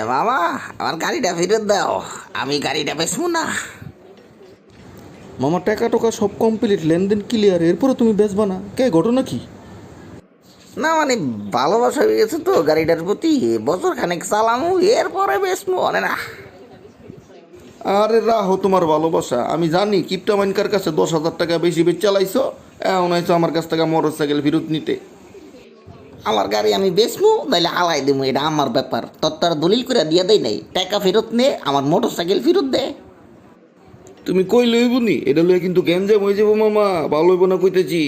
এ বাবা আমার গাড়িটা ফেরত দাও। আমি গাড়িটা বেচবো না। মামা টাকা টোকা সব কমপ্লিট লেনদেন ক্লিয়ার এরপরে তুমি বেচবা না। কে ঘটনা কি? না মানে ভালোবাসা হয়ে গেছে তো গাড়িটার প্রতি। বছর খানেক চালামু এরপরে বেচবো অনে না। আরে রাহো তোমার ভালোবাসা। আমি জানি কিপটা মাইনকার কাছে দশ হাজার টাকা বেশি বেচ চালাইছো। এখন আইছো আমার কাছ থেকে মোটর সাইকেল ফেরত নিতে। আমার গাড়ি আমি বেচবো তাইলে আলাই দেবো এটা আমার ব্যাপার। তোর তার দলিল করে দিয়ে দেয় নাই। টাকা ফেরত নে আমার মোটর সাইকেল ফেরত দে। তুমি কই লইব নি এটা লইয়া কিন্তু গ্যাঞ্জাম হয়ে যাব মামা ভালো হইব না কইতেছি।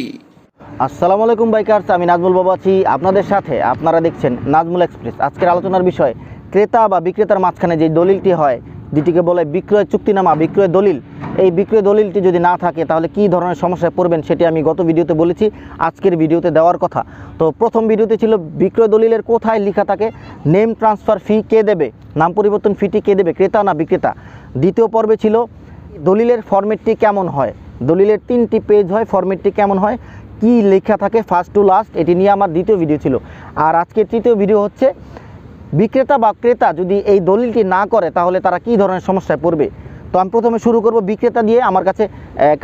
আসসালামু আলাইকুম বাইকার্স আমি নাজমুল বাবা আছি আপনাদের সাথে। আপনারা দেখছেন নাজমুল এক্সপ্রেস। আজকের আলোচনার বিষয় ক্রেতা বা বিক্রেতার মাঝখানে যে দলিলটি হয় যেটিকে বলে বিক্রয় চুক্তিনামা, বিক্রয় দলিল। এই বিক্রয় দলিলটি যদি না থাকে, তাহলে কী ধরনের সমস্যায় পড়বেন সেটি আমি গত ভিডিওতে বলেছি, আজকের ভিডিওতে দেওয়ার কথা। তো প্রথম ভিডিওতে ছিল বিক্রয় দলিলের কোথায় লেখা থাকে, নেম ট্রান্সফার ফি কে দেবে, নাম পরিবর্তন ফিটি কে দেবে, ক্রেতা না বিক্রেতা। দ্বিতীয় পর্বে ছিল দলিলের ফরম্যাটটি কেমন হয়, দলিলের তিনটি পেজ হয়, ফরম্যাটটি কেমন হয়, কি লেখা থাকে ফার্স্ট টু লাস্ট এটি নিয়ে আমার দ্বিতীয় ভিডিও ছিল। আর আজকের তৃতীয় ভিডিও হচ্ছে বিক্রেতা বা ক্রেতা যদি এই দলিলটি না করে, তাহলে তারা কি ধরনের সমস্যায় পড়বে? তো আমি প্রথমে শুরু করব বিক্রেতা দিয়ে। আমার কাছে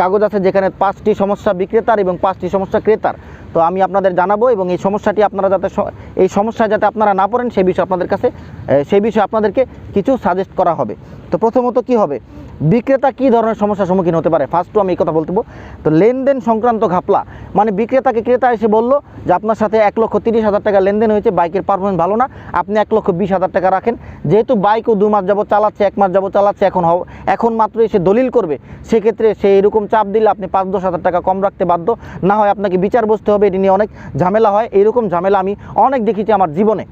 কাগজ আছে যেখানে পাঁচটি সমস্যা বিক্রেতার এবং পাঁচটি সমস্যা ক্রেতার। তো আমি আপনাদের জানাব এবং এই সমস্যাটি আপনারা যাতে এই সমস্যা যাতে আপনারা না পড়েন সেই বিষয়ে আপনাদের কাছে সেই বিষয়ে আপনাদেরকে কিছু সাজেস্ট করা হবে। তো প্রথমত কি হবে? বিক্রেতা কি ধরনের সমস্যার সম্মুখীন হতে পারে? ফার্স্টও আমি এই কথা বলতে তো লেনদেন সংক্রান্ত ঘাপলা। মানে বিক্রেতাকে ক্রেতা এসে বলল যে আপনার সাথে এক লক্ষ তিরিশ হাজার টাকা লেনদেন হয়েছে, বাইকের পারফরমেন্স ভালো না, আপনি এক লক্ষ বিশ হাজার টাকা রাখেন। যেহেতু বাইকও দু মাস যাবত চালাচ্ছে, এক মাস যাবত চালাচ্ছে, এখন এখন মাত্র এসে দলিল করবে। সেক্ষেত্রে সে এরকম চাপ দিলে আপনি পাঁচ দশ হাজার টাকা কম রাখতে বাধ্য। না হয় আপনাকে বিচার বসতে হবে, এটি নিয়ে অনেক ঝামেলা হয়। এরকম ঝামেলা আমি অনেক দেখেছি আমার জীবনে।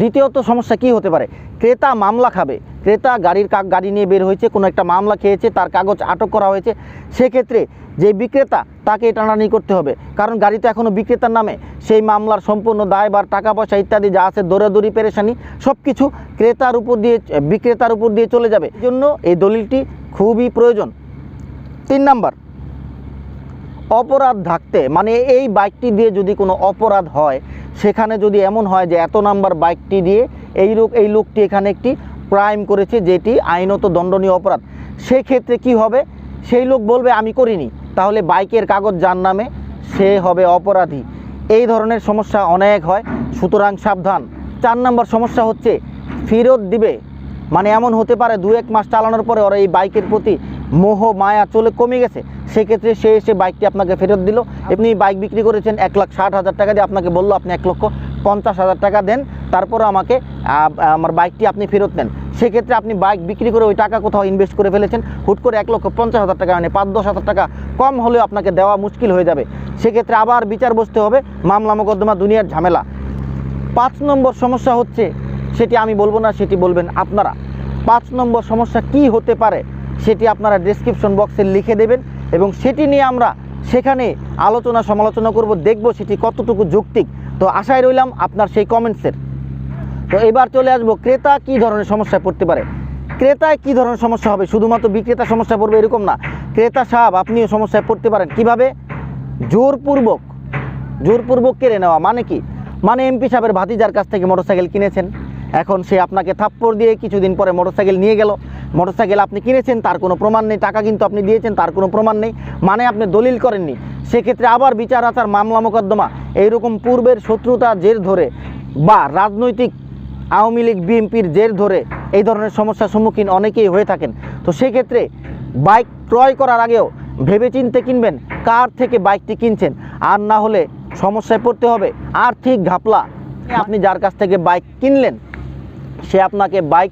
দ্বিতীয়ত সমস্যা কি হতে পারে? ক্রেতা মামলা খাবে। ক্রেতা গাড়ির গাড়ি নিয়ে বের হয়েছে, কোনো একটা মামলা খেয়েছে, তার কাগজ আটক করা হয়েছে। সেক্ষেত্রে যে বিক্রেতা, তাকে টানাটানি করতে হবে। কারণ গাড়ি তো এখনও বিক্রেতার নামে। সেই মামলার সম্পূর্ণ দায়বার টাকা পয়সা ইত্যাদি যা আছে, দৌড়াদৌড়ি, পেরেশানি সব কিছু ক্রেতার উপর দিয়ে, বিক্রেতার উপর দিয়ে চলে যাবে। জন্য এই দলিলটি খুবই প্রয়োজন। তিন নাম্বার অপরাধ থাকতে মানে এই বাইকটি দিয়ে যদি কোনো অপরাধ হয়, সেখানে যদি এমন হয় যে এত নাম্বার বাইকটি দিয়ে এই লোক এই লোকটি এখানে একটি ক্রাইম করেছে যেটি আইনত দণ্ডনীয় অপরাধ, সেক্ষেত্রে কি হবে? সেই লোক বলবে, আমি করিনি। তাহলে বাইকের কাগজ যার নামে, সে হবে অপরাধী। এই ধরনের সমস্যা অনেক হয়, সুতরাং সাবধান। চার নম্বর সমস্যা হচ্ছে, ফেরত দিবে। মানে এমন হতে পারে দু এক মাস চালানোর পরে ওরা এই বাইকের প্রতি মোহ, মায়া চলে কমে গেছে। সেক্ষেত্রে সে এসে বাইকটি আপনাকে ফেরত দিল। আপনি বাইক বিক্রি করেছেন এক লাখ ষাট হাজার টাকা দিয়ে আপনাকে বলল, আপনি এক লক্ষ পঞ্চাশ হাজার টাকা দেন, তারপর আমাকে আমার বাইকটি আপনি ফেরত নেন। সেক্ষেত্রে আপনি বাইক বিক্রি করে ওই টাকা কোথাও ইনভেস্ট করে ফেলেছেন। হুট করে এক লক্ষ পঞ্চাশ হাজার টাকা মানে পাঁচ দশ হাজার টাকা কম হলেও আপনাকে দেওয়া মুশকিল হয়ে যাবে। সেক্ষেত্রে আবার বিচার বসতে হবে, মামলা মোকদ্দমা, দুনিয়ার ঝামেলা। পাঁচ নম্বর সমস্যা হচ্ছে, সেটি আমি বলব না, সেটি বলবেন আপনারা। পাঁচ নম্বর সমস্যা কি হতে পারে? সেটি আপনারা ডেসক্রিপশন বক্সে লিখে দেবেন এবং সেটি নিয়ে আমরা সেখানে আলোচনা সমালোচনা করব, দেখব সেটি কতটুকু যৌক্তিক। তো আশায় রইলাম আপনার সেই কমেন্টসের তো এবার চলে আসব, ক্রেতা কি ধরনের সমস্যায় পড়তে পারে? ক্রেতায় কি ধরনের সমস্যা হবে? শুধুমাত্র বিক্রেতা সমস্যা পড়বে এরকম না। ক্রেতা সাহেব, আপনিও সমস্যায় পড়তে পারেন। কীভাবে? জোরপূর্বক। জোরপূর্বক কেড়ে নেওয়া মানে কি? মানে এমপি সাহেবের ভাতিজার কাছ থেকে মোটরসাইকেল কিনেছেন। এখন সে আপনাকে থাপ্পড় দিয়ে কিছুদিন পরে মোটরসাইকেল নিয়ে গেল। মোটরসাইকেল আপনি কিনেছেন, তার কোনো প্রমাণ নেই, টাকা কিন্তু আপনি দিয়েছেন, তার কোনো প্রমাণ নেই। মানে আপনি দলিল করেননি। সেক্ষেত্রে আবার বিচার আচার, মামলা মোকদ্দমা, এইরকম পূর্বের শত্রুতা জের ধরে বা রাজনৈতিক আওয়ামী লীগ, বিএনপির জের ধরে এই ধরনের সমস্যার সম্মুখীন অনেকেই হয়ে থাকেন। তো সেক্ষেত্রে বাইক ক্রয় করার আগেও ভেবেচিন্তে কিনবেন, কার থেকে বাইকটি কিনছেন? আর না হলে সমস্যায় পড়তে হবে। আর্থিক ঘাপলা। আপনি যার কাছ থেকে বাইক কিনলেন সে আপনাকে বাইক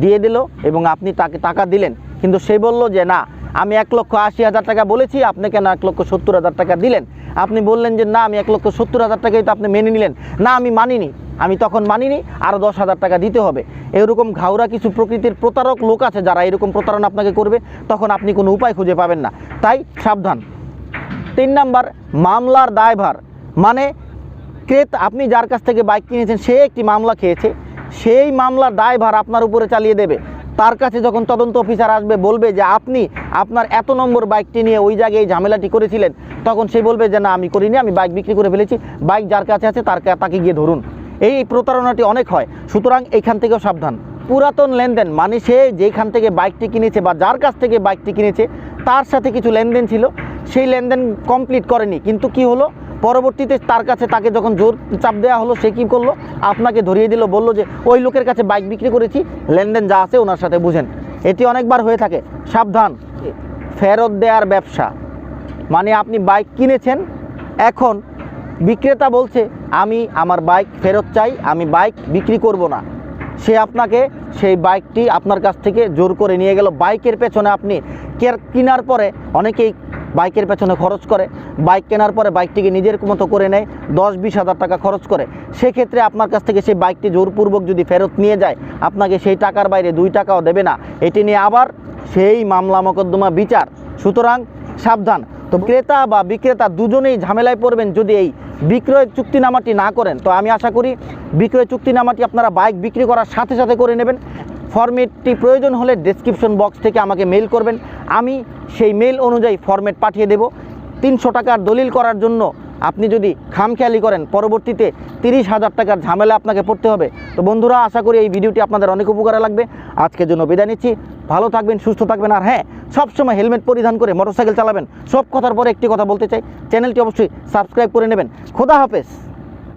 দিয়ে দিল এবং আপনি তাকে টাকা দিলেন। কিন্তু সে বলল যে, না, আমি এক লক্ষ আশি হাজার টাকা বলেছি আপনি কেন এক লক্ষ সত্তর হাজার টাকা দিলেন। আপনি বললেন যে, না, আমি এক লক্ষ সত্তর হাজার টাকাই তো আপনি মেনে নিলেন। না, আমি মানিনি, আমি তখন মানিনি আরও দশ হাজার টাকা দিতে হবে। এরকম ঘাউরা কিছু প্রকৃতির প্রতারক লোক আছে, যারা এরকম প্রতারণা আপনাকে করবে, তখন আপনি কোনো উপায় খুঁজে পাবেন না। তাই সাবধান। তিন নাম্বার, মামলার দায়ভার। মানে ক্রেতা, আপনি যার কাছ থেকে বাইক কিনেছেন, সে একটি মামলা খেয়েছে। সেই মামলার দায়ভার আপনার উপরে চালিয়ে দেবে। তার কাছে যখন তদন্ত অফিসার আসবে, বলবে যে আপনি আপনার এত নম্বর বাইকটি নিয়ে ওই জায়গায় এই ঝামেলাটি করেছিলেন, তখন সে বলবে যে না, আমি করিনি, আমি বাইক বিক্রি করে ফেলেছি। বাইক যার কাছে আছে, তার তাকে গিয়ে ধরুন। এই প্রতারণাটি অনেক হয়। সুতরাং এইখান থেকেও সাবধান। পুরাতন লেনদেন মানে সে যেখান থেকে বাইকটি কিনেছে বা যার কাছ থেকে বাইকটি কিনেছে, তার সাথে কিছু লেনদেন ছিল। সেই লেনদেন কমপ্লিট করেনি। কিন্তু কি হলো? পরবর্তীতে তার কাছে তাকে যখন জোর চাপ দেওয়া হলো, সে কী করল? আপনাকে ধরিয়ে দিল, বলল যে, ওই লোকের কাছে বাইক বিক্রি করেছি, লেনদেন যা আছে ওনার সাথে বুঝেন। এটি অনেকবার হয়ে থাকে। সাবধান, ফেরত দেওয়ার ব্যবসা। মানে আপনি বাইক কিনেছেন, এখন বিক্রেতা বলছে, আমি আমার বাইক ফেরত চাই, আমি বাইক বিক্রি করব না। সে আপনাকে সেই বাইকটি আপনার কাছ থেকে জোর করে নিয়ে গেল। বাইকের পেছনে আপনি কের- কেনার পরে অনেকেই বাইকের পেছনে খরচ করে। বাইক কেনার পরে বাইকটিকে নিজের মতো করে নেয়, দশ বিশ হাজার টাকা খরচ করে। সেক্ষেত্রে আপনার কাছ থেকে সেই বাইকটি জোরপূর্বক যদি ফেরত নিয়ে যায়, আপনাকে সেই টাকার বাইরে দুই টাকাও দেবে না। এটি নিয়ে আবার সেই মামলা মোকদ্দমা বিচার। সুতরাং সাবধান। তো ক্রেতা বা বিক্রেতা দুজনেই ঝামেলায় পড়বেন যদি এই বিক্রয় চুক্তিনামাটি না করেন। তো আমি আশা করি বিক্রয় চুক্তিনামাটি আপনারা বাইক বিক্রি করার সাথে সাথে করে নেবেন। ফরম্যাটটি প্রয়োজন হলে ডেসক্রিপশন বক্স থেকে আমাকে মেল করবেন। আমি সেই মেল অনুযায়ী ফরম্যাট পাঠিয়ে দেব। তিনশো টাকার দলিল করার জন্য আপনি যদি খামখেয়ালি করেন, পরবর্তীতে তিরিশ হাজার টাকার ঝামেলা আপনাকে পড়তে হবে। তো বন্ধুরা, আশা করি এই ভিডিওটি আপনাদের অনেক উপকারে লাগবে। আজকের জন্য বিদায় নিচ্ছি। ভালো থাকবেন, সুস্থ থাকবেন আর হ্যাঁ সবসময় হেলমেট পরিধান করে মোটরসাইকেল চালাবেন। সব কথার পরে একটি কথা বলতে চাই। চ্যানেলটি অবশ্যই সাবস্ক্রাইব করে নেবেন। খোদা হাফেজ।